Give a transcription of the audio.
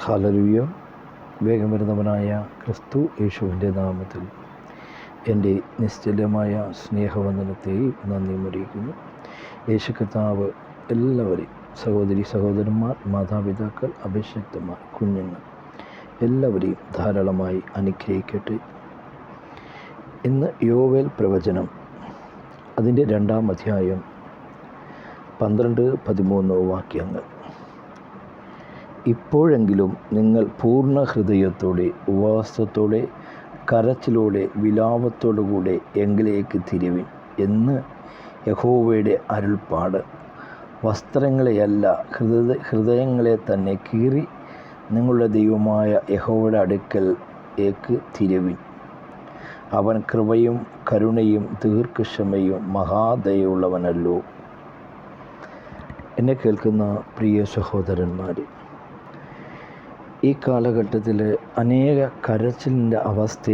ഹാലലുയ്യ വേഗം വരുന്നവനായ ക്രിസ്തു യേശുവിന്റെ നാമത്തിൽ എന്റെ നിശ്ചലമായ സ്നേഹവന്ദനത്തെയും നന്ദി അറിയിക്കുന്നു യേശു കർത്താവ് എല്ലാവരെയും സഹോദരി സഹോദരന്മാർ മാതാപിതാക്കൾ അഭിഷക്തന്മാർ കുഞ്ഞുങ്ങൾ എല്ലാവരെയും ധാരാളമായി അനുഗ്രഹിക്കട്ടെ. ഇന്ന് യോവേൽ പ്രവചനം അതിന്റെ രണ്ടാം അധ്യായം പന്ത്രണ്ട് പതിമൂന്ന് വാക്യങ്ങൾ. ഇപ്പോഴെങ്കിലും നിങ്ങൾ പൂർണ ഹൃദയത്തോടെ ഉപവാസത്തോടെ കരച്ചിലോടെ വിലാപത്തോടുകൂടെ എങ്കിലേക്ക് തിരിവിൻ എന്ന് യഹോവയുടെ അരുൾപ്പാട്. വസ്ത്രങ്ങളെയല്ല ഹൃദയ ഹൃദയങ്ങളെ തന്നെ കീറി നിങ്ങളുടെ ദൈവമായ യഹോവയുടെ അടുക്കൽ ഏക്ക് തിരിവിൻ. അവൻ കൃപയും കരുണയും ദീർഘക്ഷമയും മഹാദയുള്ളവനല്ലോ എന്നെ കേൾക്കുന്ന പ്രിയ സഹോദരന്മാർ ഈ കാലഘട്ടത്തിൽ അനേക കരച്ചിലിന്റെ അവസ്ഥ